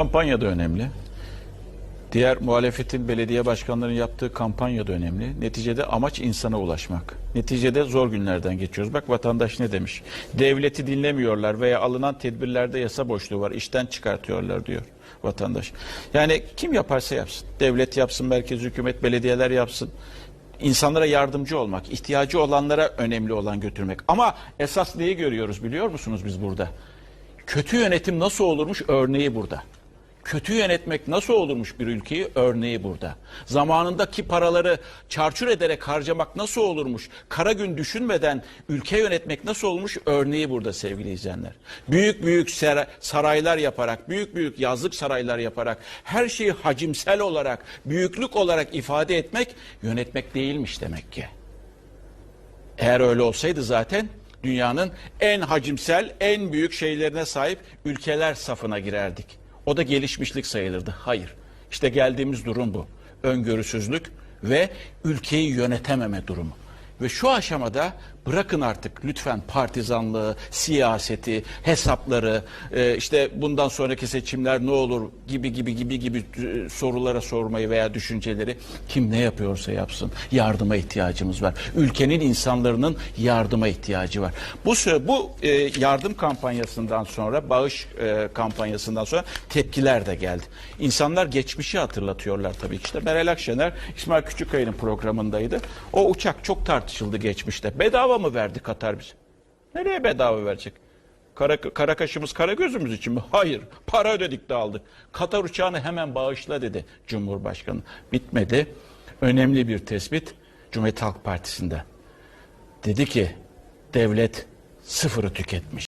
Kampanya da önemli. Diğer muhalefetin belediye başkanlarının yaptığı kampanya da önemli. Neticede amaç insana ulaşmak. Neticede zor günlerden geçiyoruz. Bak vatandaş ne demiş? Devleti dinlemiyorlar veya alınan tedbirlerde yasa boşluğu var. İşten çıkartıyorlar diyor vatandaş. Yani kim yaparsa yapsın. Devlet yapsın, merkez hükümet, belediyeler yapsın. İnsanlara yardımcı olmak, ihtiyacı olanlara önemli olan götürmek. Ama esas neyi görüyoruz biliyor musunuz biz burada? Kötü yönetim nasıl olurmuş örneği burada. Kötü yönetmek nasıl olurmuş bir ülkeyi örneği burada. Zamanındaki paraları çarçur ederek harcamak nasıl olurmuş? Kara gün düşünmeden ülke yönetmek nasıl olmuş örneği burada sevgili izleyenler. Büyük büyük saraylar yaparak, büyük büyük yazlık saraylar yaparak her şeyi hacimsel olarak, büyüklük olarak ifade etmek yönetmek değilmiş demek ki. Eğer öyle olsaydı zaten dünyanın en hacimsel, en büyük şeylerine sahip ülkeler safına girerdik. O da gelişmişlik sayılırdı. Hayır. İşte geldiğimiz durum bu. Öngörüsüzlük ve ülkeyi yönetememe durumu. Ve şu aşamada bırakın artık lütfen partizanlığı, siyaseti, hesapları, e, işte bundan sonraki seçimler ne olur gibi gibi gibi gibi e, sorulara sormayı veya düşünceleri kim ne yapıyorsa yapsın. Yardıma ihtiyacımız var. Ülkenin insanların yardıma ihtiyacı var. Bu bu e, yardım kampanyasından sonra, bağış kampanyasından sonra tepkiler de geldi. İnsanlar geçmişi hatırlatıyorlar tabii ki. İşte Meral Akşener İsmail Küçükkaya'nın programındaydı. O uçak çok tartışıldı geçmişte. Bedava mı verdi Katar bize? Nereye bedava verecek? Kara, kara kaşımız kara gözümüz için mi? Hayır. Para ödedik de aldık. Katar uçağını hemen bağışla dedi Cumhurbaşkanı. Bitmedi. Önemli bir tespit Cumhuriyet Halk Partisi'nden. Dedi ki devlet sıfırı tüketmiş.